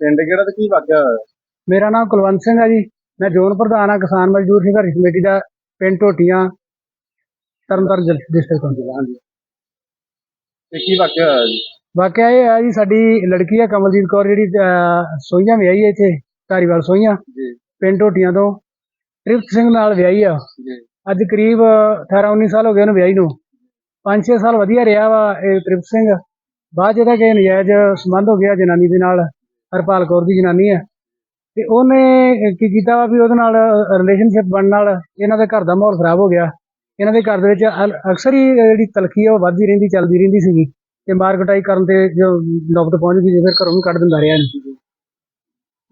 ਪਿੰਡ ਕਿਹੜਾ ਤੇ ਕੀ ਵਾਕਿਆ ਹੋਇਆ? ਮੇਰਾ ਨਾਮ ਕੁਲਵੰਤ ਸਿੰਘ ਹੈ ਜੀ। ਮੈਂ ਜ਼ੋਨ ਪ੍ਰਧਾਨ ਹਾਂ ਕਿਸਾਨ ਮਜ਼ਦੂਰ ਸੰਘਰਸ਼ ਕਮੇਟੀ ਦਾ ਪਿੰਡ ਟੋਟੀਆਂ ਤਰਨਤਾਰਨ ਡਿਸਟ੍ਰਿਕਟ ਤੋਂ। ਹਾਂਜੀ। ਤੇ ਕੀ ਵਾਕਿਆ ਹੋਇਆ ਜੀ? ਵਾਕਿਆ ਇਹ ਹੈ ਜੀ ਸਾਡੀ ਲੜਕੀ ਹੈ ਕਮਲਜੀਤ ਕੌਰ ਜਿਹੜੀ ਅਹ, ਸੋਹੀਆਂ ਵਿਆਹੀ ਹੈ ਇੱਥੇ ਧਾਰੀਵਾਲ ਸੋਹੀਆਂ। ਜੀ। ਪਿੰਡ ਟੋਟੀਆਂ ਤੋਂ। ਤ੍ਰਿਪਤ ਸਿੰਘ ਨਾਲ ਵਿਆਹੀ ਆ। ਜੀ। ਅੱਜ ਕਰੀਬ 18 19 ਸਾਲ ਹੋ ਗਏ ਉਹਨੂੰ ਵਿਆਹੀ ਨੂੰ। 5-6 ਸਾਲ ਵਧੀਆ ਰਿਹਾ ਵਾ ਇਹ ਤ੍ਰਿਪਤ ਸਿੰਘ। ਬਾਅਦ 'ਚ ਇਹਦਾ ਕਿ ਨਜਾਇਜ਼ ਸੰਬੰਧ ਹੋ ਗਿਆ ਜਨਾਨੀ ਦੇ ਨਾਲ। ਹਰਪਾਲ ਕੌਰ ਦੀ ਜਨਾਨੀ ਹੈ। ਤੇ ਉਹਨੇ ਕੀ ਕੀਤਾ ਵਾ ਵੀ ਉਹਦੇ ਨਾਲ ਰਿਲੇਸ਼ਨਸ਼ਿਪ ਬਣਨ ਨਾਲ ਇਹਨਾਂ ਦੇ ਘਰ ਦਾ ਮਾਹੌਲ ਖਰਾਬ ਹੋ ਗਿਆ। ਇਹਨਾਂ ਦੇ ਘਰ ਦੇ ਵਿੱਚ ਅਕਸਰ ਹੀ ਜਿਹੜੀ ਤਲਖੀ ਆ ਉਹ ਵੱਧਦੀ ਰਹਿੰਦੀ, ਚੱਲਦੀ ਰਹਿੰਦੀ ਸੀਗੀ। ਤੇ ਮਾਰ ਕੁਟਾਈ ਕਰਨ ਤੇ ਜੋ ਨੌਬਤ ਪਹੁੰਚ ਗਈ ਤੇ ਫਿਰ ਘਰੋਂ ਵੀ ਕੱਢ ਦਿੰਦਾ ਰਿਹਾ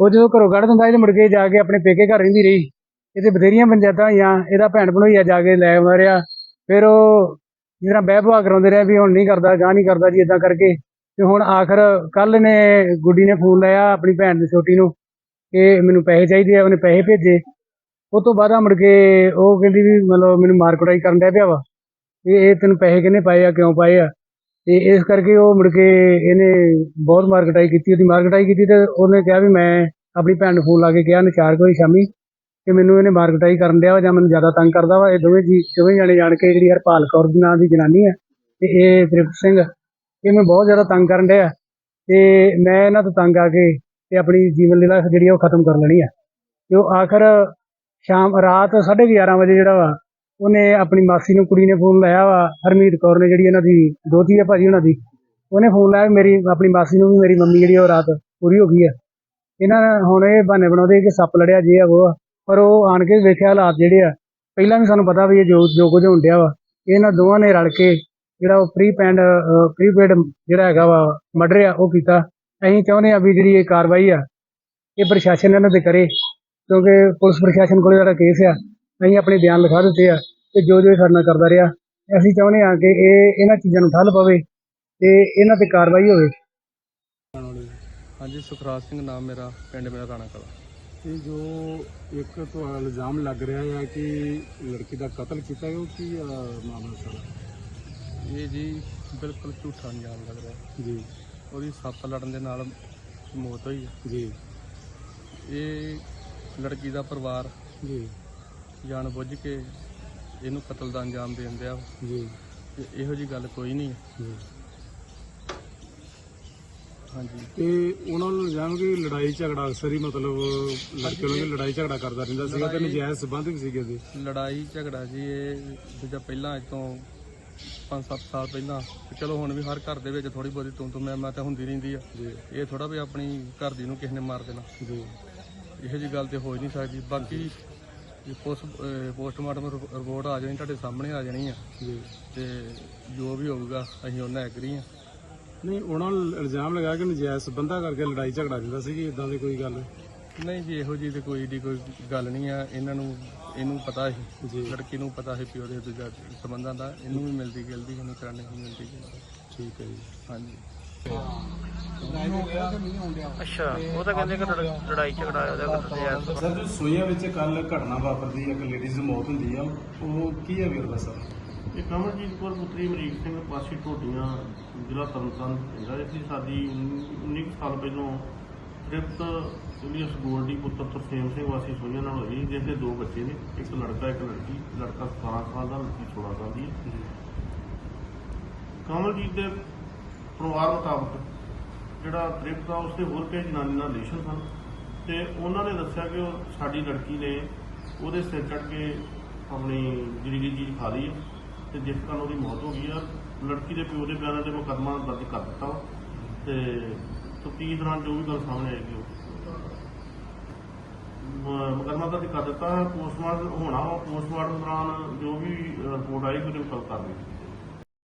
ਉਹ ਜਦੋਂ ਘਰੋਂ ਕੱਢ ਦਿੰਦਾ ਇਹ ਮੁੜ ਕੇ ਜਾ ਕੇ ਆਪਣੇ ਪੇਕੇ ਘਰ ਰਹਿੰਦੀ ਰਹੀ। ਇਹਦੇ ਬਥੇਰੀਆਂ ਪੰਚਾਇਤਾਂ ਹੋਈਆਂ ਇਹਦਾ ਭੈਣ ਭਣੋਈਆ ਜਾ ਕੇ ਲੈ ਮਾਰਿਆ ਫਿਰ ਉਹ ਜਿਹੜਾ ਬਹਿ ਬਹਾ ਕਰਾਉਂਦੇ ਰਹੇ ਵੀ ਹੁਣ ਨਹੀਂ ਕਰਦਾ, ਗਾਹ ਨਹੀਂ ਕਰਦਾ ਜੀ ਇਦਾਂ ਕਰਕੇ ਤੇ ਹੁਣ ਆਖਰ ਕੱਲ ਨੇ ਗੁੱਡੀ ਨੇ ਫੋਨ ਲਾਇਆ ਆਪਣੀ ਭੈਣ ਦੀ ਛੋਟੀ ਨੂੰ ਕਿ ਮੈਨੂੰ ਪੈਸੇ ਚਾਹੀਦੇ ਆ, ਉਹਨੇ ਪੈਸੇ ਭੇਜੇ। ਉਹ ਤੋਂ ਬਾਅਦ ਆ ਮੁੜ ਕੇ ਉਹ ਕਹਿੰਦੀ ਵੀ ਮਤਲਬ ਮੈਨੂੰ ਮਾਰ ਕੁਟਾਈ ਕਰਨ ਡਿਆ ਪਿਆ ਵਾ। ਇਹ ਇਹ ਤੈਨੂੰ ਪੈਸੇ ਕਿਹਨੇ ਪਾਏ ਆ, ਕਿਉਂ ਪਾਏ ਆ? ਤੇ ਇਸ ਕਰਕੇ ਉਹ ਮੁੜ ਕੇ ਇਹਨੇ ਬਹੁਤ ਮਾਰ ਕੁਟਾਈ ਕੀਤੀ, ਉਹਦੀ ਮਾਰ ਕੁਟਾਈ ਕੀਤੀ ਤੇ ਉਹਨੇ ਕਿਹਾ ਵੀ ਮੈਂ ਆਪਣੀ ਭੈਣ ਨੂੰ ਫੋਨ ਲਾ ਕੇ ਕਿਹਾ ਨੇ ਕੋਈ ਸ਼ਾਮੀ ਕਿ ਮੈਨੂੰ ਇਹਨੇ ਮਾਰ ਕੁਟਾਈ ਕਰਨ ਡਿਆ ਵਾ ਜਾਂ ਮੈਨੂੰ ਜ਼ਿਆਦਾ ਤੰਗ ਕਰਦਾ ਵਾ। ਇਹ ਦੋਵੇਂ ਜੀ, ਦੋਵੇਂ ਜਾਣੇ ਜਾਣ ਕੇ ਜਿਹੜੀ ਹਰਪਾਲ ਕੌਰ ਦੀ ਨਾਂ ਦੀ ਜਨਾਨੀ ਆ, ਤੇ ਇਹ ਤ੍ਰਿਪਤ ਸਿੰਘ ਇਹ ਮੈਨੂੰ ਬਹੁਤ ਜ਼ਿਆਦਾ ਤੰਗ ਕਰਨ ਡਿਆ। ਤੇ ਮੈਂ ਇਹਨਾਂ ਤੋਂ ਤੰਗ ਆ ਕੇ ਤੇ ਆਪਣੀ ਜੀਵਨ ਲੀਲਾ ਜਿਹੜੀ ਆ ਉਹ ਖਤਮ ਕਰ ਲੈਣੀ ਆ। ਤੇ ਉਹ ਆਖਰ ਸ਼ਾਮ, ਰਾਤ 11:30 ਵਜੇ ਜਿਹੜਾ ਵਾ, ਉਹਨੇ ਆਪਣੀ ਮਾਸੀ ਨੂੰ, ਕੁੜੀ ਨੇ ਫੋਨ ਲਾਇਆ ਵਾ, ਹਰਮੀਤ ਕੌਰ ਨੇ ਜਿਹੜੀ ਇਹਨਾਂ ਦੀ ਦੋਤੀ ਹੈ ਭਾਜੀ ਉਹਨਾਂ ਦੀ, ਉਹਨੇ ਫੋਨ ਲਾਇਆ ਵੀ ਮੇਰੀ, ਆਪਣੀ ਮਾਸੀ ਨੂੰ ਵੀ ਮੇਰੀ ਮੰਮੀ ਜਿਹੜੀ ਉਹ ਰਾਤ ਪੂਰੀ ਹੋ ਗਈ ਆ। ਇਹਨਾਂ ਹੁਣ ਇਹ ਬਹਾਨੇ ਬਣਾਉਂਦੇ ਕਿ ਸੱਪ ਲੜਿਆ ਜੇ ਆ ਉਹ ਆ, ਪਰ ਉਹ ਆਣ ਕੇ ਵੇਖਿਆ ਹਾਲਾਤ ਜਿਹੜੇ ਆ, ਪਹਿਲਾਂ ਵੀ ਸਾਨੂੰ ਪਤਾ ਵੀ ਇਹ ਜੋ ਜੋ ਕੁਝ ਹੁੰਦਿਆ ਵਾ, ਇਹਨਾਂ ਦੋਵਾਂ ਨੇ ਰਲ ਕੇ ਜਿਹੜਾ ਉਹ ਪ੍ਰੀ ਪੈਂਡ ਪ੍ਰੀਪੇਡ ਜਿਹੜਾ ਹੈਗਾ ਵਾ ਮਰਡਰ ਆ ਉਹ ਕੀਤਾ। ਅਸੀਂ ਚਾਹੁੰਦੇ ਆ ਵੀ ਜਿਹੜੀ ਇਹ ਕਾਰਵਾਈ ਆ ਇਹ ਪ੍ਰਸ਼ਾਸਨ ਇਹਨਾਂ ਤੇ ਕਰੇ ਕਿਉਂਕਿ ਪੁਲਿਸ ਪ੍ਰਸ਼ਾਸਨ ਕੋਲੇ ਜਿਹੜਾ ਕੇਸ ਆ ਅਸੀਂ ਆਪਣੇ ਬਿਆਨ ਲਿਖਾ ਦਿੱਤੇ ਆ ਤੇ ਜੋ ਜੋ ਇਹ ਸਾਡੇ ਨਾਲ ਕਰਦਾ ਰਿਹਾ ਅਸੀਂ ਚਾਹੁੰਦੇ ਆ ਕਿ ਇਹ ਇਹਨਾਂ ਚੀਜ਼ਾਂ ਨੂੰ ਠੱਲ ਪਵੇ ਤੇ ਇਹਨਾਂ ਤੇ ਕਾਰਵਾਈ ਹੋਵੇ। ਹਾਂਜੀ ਸੁਖਰਾਜ ਸਿੰਘ ਨਾਮ ਮੇਰਾ ਪਿੰਡ ਮੇਰਾ ਰਾਣਾ ਕਲਾ। ਇਹ ਜੋ ਇੱਕ ਤੋਂ ਇਲਜ਼ਾਮ ਲੱਗ ਰਿਹਾ ਹੈ ਕਿ ਲੜਕੀ ਦਾ ਕਤਲ ਕੀਤਾ ਗਿਆ ਉਹ ਕੀ ਮਾਮਲਾ ਸਾਰਾ? ਇਹ ਜੀ ਬਿਲਕੁਲ ਝੂਠਾ ਅੰਜਾਮ ਲੱਗ ਰਿਹਾ। ਜੀ। ਉਹਦੀ ਸੱਪ ਲੜਨ ਦੇ ਨਾਲ ਮੌਤ ਹੋਈ ਹੈ। ਜੀ। ਇਹ ਲੜਕੀ ਦਾ ਪਰਿਵਾਰ ਜੀ। ਜਾਣ ਬੁੱਝ ਕੇ ਇਹਨੂੰ ਕਤਲ ਦਾ ਅੰਜਾਮ ਦੇਣ ਦਿਆ ਜੀ। ਤੇ ਇਹੋ ਜੀ ਗੱਲ ਕੋਈ ਨਹੀਂ ਹੈ। ਜੀ। ਹਾਂਜੀ। ਤੇ ਉਹਨਾਂ ਨੂੰ ਇਲਜ਼ਾਮ ਕਿ ਲੜਾਈ ਝਗੜਾ ਅਕਸਰ ਹੀ ਮਤਲਬ ਲੜਕੇ ਉਹਨਾਂ ਦੀ ਲੜਾਈ ਝਗੜਾ ਕਰਦਾ ਰਹਿੰਦਾ ਸੀਗਾ ਤੇ ਨਜਾਇਜ਼ ਸਬੰਧ ਵੀ ਸੀਗੇ ਦੇ ਲੜਾਈ ਝਗੜਾ ਜੀ ਇਹ ਦੂਜਾ ਪਹਿਲਾਂ ਅੱਜ ਤੋਂ 5-7 ਸਾਲ ਪਹਿਲਾਂ। ਤੇ ਚਲੋ ਹੁਣ ਵੀ ਹਰ ਘਰ ਦੇ ਵਿੱਚ ਥੋੜੀ ਬਹੁਤੀ ਤੂੰ ਤੂੰ ਮੈਂ ਮੈਂ ਤਾਂ ਹੁੰਦੀ ਰਹਿੰਦੀ ਆ। ਜੀ। ਇਹ ਥੋੜਾ ਵੀ ਆਪਣੀ ਘਰ ਦੀ ਨੂੰ ਕਿਸੇ ਨੇ ਮਾਰ ਦੇਣਾ। ਜੀ। ਇਹੋ ਜੀ ਗੱਲ ਤੇ ਹੋ ਹੀ ਨਹੀਂ ਸਕਦੀ। ਬਾਕੀ ਜੇ ਪੋਸਟ ਅਹ ਪੋਸਟਮਾਰਟਮ ਰਿਪ- ਰਿਪੋਰਟ ਆ ਜਾਣੀ ਤੁਹਾਡੇ ਸਾਹਮਣੇ ਆ ਜਾਣੀ ਆ। ਜੀ। ਤੇ ਜੋ ਵੀ ਹੋਊਗਾ ਅਸੀਂ ਉਹਨਾਂ ਐਗਰੀ ਆ। ਨਹੀਂ ਉਹਨਾਂ ਨੂੰ ਇਲਜ਼ਾਮ ਲਗਾਇਆ ਕਿ ਨਜਾਇਜ਼ ਸਬੰਧਾਂ ਕਰਕੇ ਲੜਾਈ ਝਗੜਾ ਰਹਿੰਦਾ ਸੀ ਇਦਾਂ ਦੀ ਕੋਈ ਗੱਲ। ਨਹੀਂ ਜੀ ਇਹੋ ਜੀ ਤੇ ਕੋਈ ਦੀ ਕੋਈ ਗੱਲ ਨਹੀਂ ਆ। ਇਹਨਾਂ ਨੂੰ ਇਹਨੂੰ ਪਤਾ ਸੀ ਜੀ। ਲੜਕੀ ਨੂੰ ਪਤਾ ਸੀ ਵੀ ਉਹਦੇ ਦੂਜਾ ਸੰਬੰਧਾਂ ਦਾ। ਇਹਨੂੰ ਵੀ ਮਿਲਦੀ ਗਿਲਦੀ ਇਹਨੂੰ ਕਰਨ ਨਹੀਂ ਮਿਲਦੀ ਗਿਲਦੀ। ਠੀਕ ਹੈ ਜੀ। ਹਾਂਜੀ। ਅੱਛਾ ਉਹ ਤਾਂ ਕਹਿੰਦੇ ਕਿ ਲੜ- ਲੜਾਈ ਝਗੜਾ ਉਹਦਾ ਕਿਤੇ ਯਾਰ ਸਰ ਜੋ ਸੋਈਆ ਵਿੱਚ ਕੱਲ ਘਟਨਾ ਵਾਪਰਦੀ ਹੈ ਇੱਕ ਲੇਡੀਜ਼ ਦੀ ਮੌਤ ਹੁੰਦੀ ਆ ਉਹ ਕੀ ਹੈ ਵੀਰ ਸਰ? ਇਹ ਕਮਲਜੀਤ ਕੌਰ ਪੁੱਤਰੀ ਅਮਰੀਕ ਸਿੰਘ ਪਾਸੀ ਢੋਡੀਆਂ ਜ਼ਿਲ੍ਹਾ ਤਰਨਤਾਰਨ ਹੈਗਾ ਇੱਥੇ ਸਾਡੀ 19 ਕੁ ਸਾਲ ਪਹਿਲਾਂ ਤ੍ਰਿਪਤ ਜੂਲੀਅਸ ਗੋਲਡੀ ਪੁੱਤਰ ਤਰਸੇਮ ਸਿੰਘ ਵਾਸੀ ਸੋਈਆਂ ਨਾਲ ਹੋਈ ਜਿਸ ਦੇ ਦੋ ਬੱਚੇ ਨੇ, ਇੱਕ ਲੜਕਾ, ਇੱਕ ਲੜਕੀ। ਲੜਕਾ 17 ਸਾਲ ਦਾ, ਲੜਕੀ 16 ਸਾਲ ਦੀ ਹੈ। ਕਮਲਜੀਤ ਦੇ ਪਰਿਵਾਰ ਮੁਤਾਬਕ ਜਿਹੜਾ ਤ੍ਰਿਪਤ ਆ, ਉਸਦੇ ਹੋਰ ਕਈ ਜਨਾਨੀ ਨਾਲ ਰਿਲੇਸ਼ਨ ਸਨ ਤੇ ਉਹਨਾਂ ਨੇ ਦੱਸਿਆ ਕਿ ਉਹ ਸਾਡੀ ਲੜਕੀ ਨੇ ਉਹਦੇ ਸਿਰ ਚੜ ਕੇ ਆਪਣੀ ਜਿਹੜੀ ਚੀਜ਼ ਖਾ ਲਈ ਹੈ ਤੇ ਜਿਸ ਕਾਰਨ ਉਹਦੀ ਮੌਤ ਹੋ ਗਈ ਆ। ਲੜਕੀ ਦੇ ਪਿਓ ਦੇ ਬਿਆਨਾਂ ਤੇ ਮੁਕੱਦਮਾ ਦਰਜ ਕਰ ਦਿੱਤਾ ਵਾ ਤੇ ਤਫਤੀਸ਼ ਦੌਰਾਨ ਜੋ ਵੀ ਗੱਲ ਸਾਹਮਣੇ ਆਏਗੀ ਉਹ। ਮ- ਮੁਕੱਦਮਾ ਦਰਜ ਕਰ ਦਿੱਤਾ, ਪੋਸਟਮਾਰਟਮ ਹੋਣਾ ਪੋਸਟਮਾਰਟਮ ਦੌਰਾਨ ਜੋ ਵੀ ਰਿਪੋਰਟ ਆਏਗੀ ਉਹਦੇ ਮੁਤਾਬਕ ਕਰ ਦਿੱਤੀ।